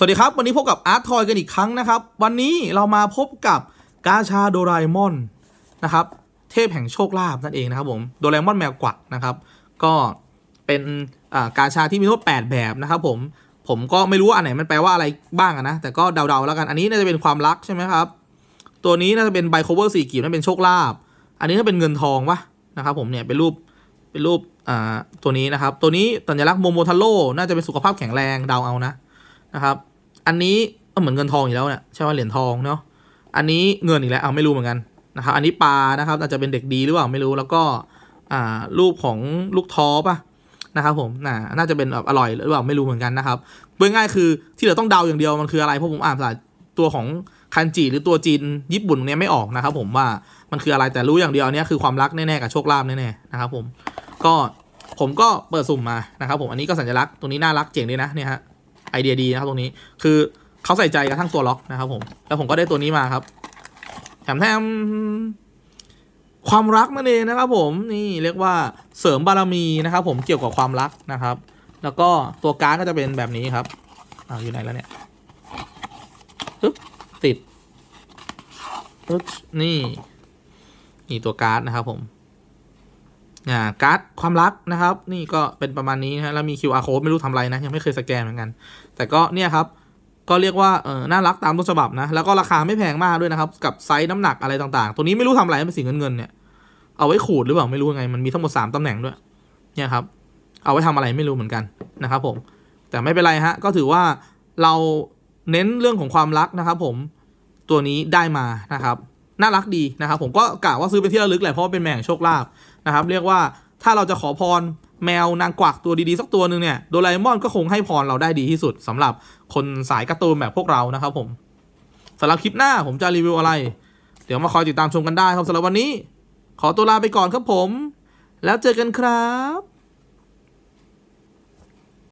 สวัสดีครับ วันนี้พบกับอาร์ตทอยกันอีกครั้งนะครับ วันนี้เรามาพบกับกาชาโดราเอมอนนะครับ เทพแห่งโชคลาภนั่นเองนะครับผมโดราเอมอนแมวกวักนะครับ ก็เป็นกาชาที่มีทั้งหมด8แบบนะครับผมผมก็ไม่รู้ว่าอันไหนมันแปลว่าอะไรบ้างนะ แต่ก็เดาๆแล้วกันอันนี้น่าจะเป็นความรักใช่ไหมครับ ตัวนี้น่าจะเป็นไบโคเวอร์สี่กีบนั่นเป็นโชคลาภอันนี้น่าเป็นเงินทองวะนะครับ ผมเนี่ยเป็นรูปเป็นรูปอ่าตัวนี้นะครับ ตัวนี้สัญลักษณ์โมโมทาโร่น่าจะเป็นสุขภาพแข็งแรงเดาเอานะนะครับ อันนี้ก็เหมือนเงินทองอีกแล้วเนี่ยใช่ว่าเหรียญทองเนาะอันนี้เงินอีกแล้วเอาไม่รู้เหมือนกันนะครับอันนี้ปลานะครับอาจจะเป็นเด็กดีหรือเปล่าไม่รู้แล้วก็อ่ารูปของลูกท้อป่ะนะครับผมน่าน่าจะเป็นแบบอร่อยหรือเปล่าไม่รู้เหมือนกันนะครับพูดง่ายๆคือที่เหลือต้องเดาอย่างเดียวมันคืออะไรเพราะผมอ่านภาษาตัวของคันจิหรือตัวจีนญี่ปุ่นเนี้ยไม่ออกนะครับผมว่ามันคืออะไรแต่รู้อย่างเดียวเนี้ยคือความรักแน่ๆกับโชคลาภแน่ๆนะครับผมก็ผมก็เปิดสุ่มมานะครับผมอันนี้ก็สัญลักษณ์ตรงนี้น่ารักเจ๋งดีนะเนี่ยฮะ ไอเดียดีนะครับตรงนี้ คือเขาใส่ใจกระทั่งตัวล็อกนะครับ ผม แล้วผมก็ได้ตัวนี้มาครับ แถมแถมความรักนั่นเองนะครับผมนี่เรียกว่าเสริมบารมีนะครับ ผมเกี่ยวกับความรักนะครับ แล้วก็ตัวการ์ดก็จะเป็นแบบนี้ครับอ้าวอยู่ไหนแล้วเนี่ยปึ๊บติดปึ๊บนี่นี่ตัวการ์ดนะครับผม อ่าการ์ดความรักนะครับ นี่ก็เป็นประมาณนี้นะฮะแล้วมี QR code ไม่รู้ทำไรนะ ยังไม่เคยสแกนเหมือนกัน แต่ก็เนี่ยครับ ก็เรียกว่าเออน่ารักตามต้นฉบับนะ แล้วก็ราคาไม่แพงมากด้วยนะครับ กับไซส์น้ำหนักอะไรต่างๆ ตัวนี้ไม่รู้ทำอะไรเป็นสีเงินเงินเนี่ยเอาไว้ขูดหรือเปล่าไม่รู้ยังไงมันมีทั้งหมดสามตำแหน่งด้วยเนี่ยครับ เอาไว้ทำอะไรไม่รู้เหมือนกันนะครับผม แต่ไม่เป็นไรฮะ ก็ถือว่าเราเน้นเรื่องของความรักนะครับผมตัวนี้ได้มานะครับ น่ารักดีนะครับผมก็กะว่าซื้อเป็นที่ระลึกแหละเพราะว่าเป็นแม่งโชคลาภ นะครับ เรียกว่าถ้าเราจะขอพรแมวนางกวักตัวดีๆ สักตัวหนึ่งเนี่ยโดราเอมอนก็คงให้พรเราได้ดีที่สุดสำหรับคนสายการ์ตูนแบบพวกเรานะครับผมสำหรับคลิปหน้าผมจะรีวิวอะไร เดี๋ยวมาคอยติดตามชมกันได้ครับสำหรับวันนี้ ขอตัวลาไปก่อนครับผม แล้วเจอกันครับ